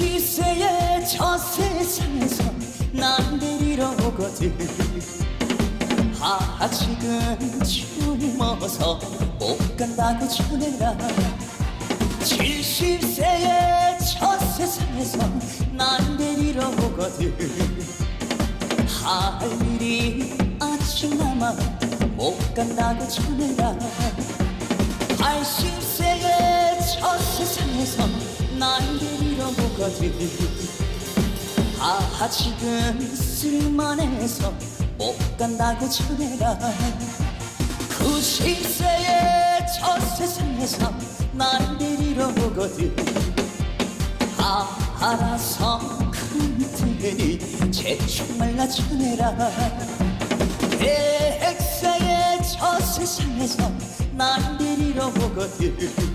90세의 저 세상에서 난 데리러 오거든. 아직은 젊어서 못 간다고 전해라. 70세의 저 세상에서 난 데리러 오거든. 할 일이 아직 남아 못 간다고 전해라. 80세의 저 세상에서 거든 아직은 쓸만해서 못 간다고 전해라. 90세의 저 세상에서 날 데리러 오거든. 아, 알아서 큰 테니 제축 말라 전해라. 백세의 저 세상에서 날 데리러 오거든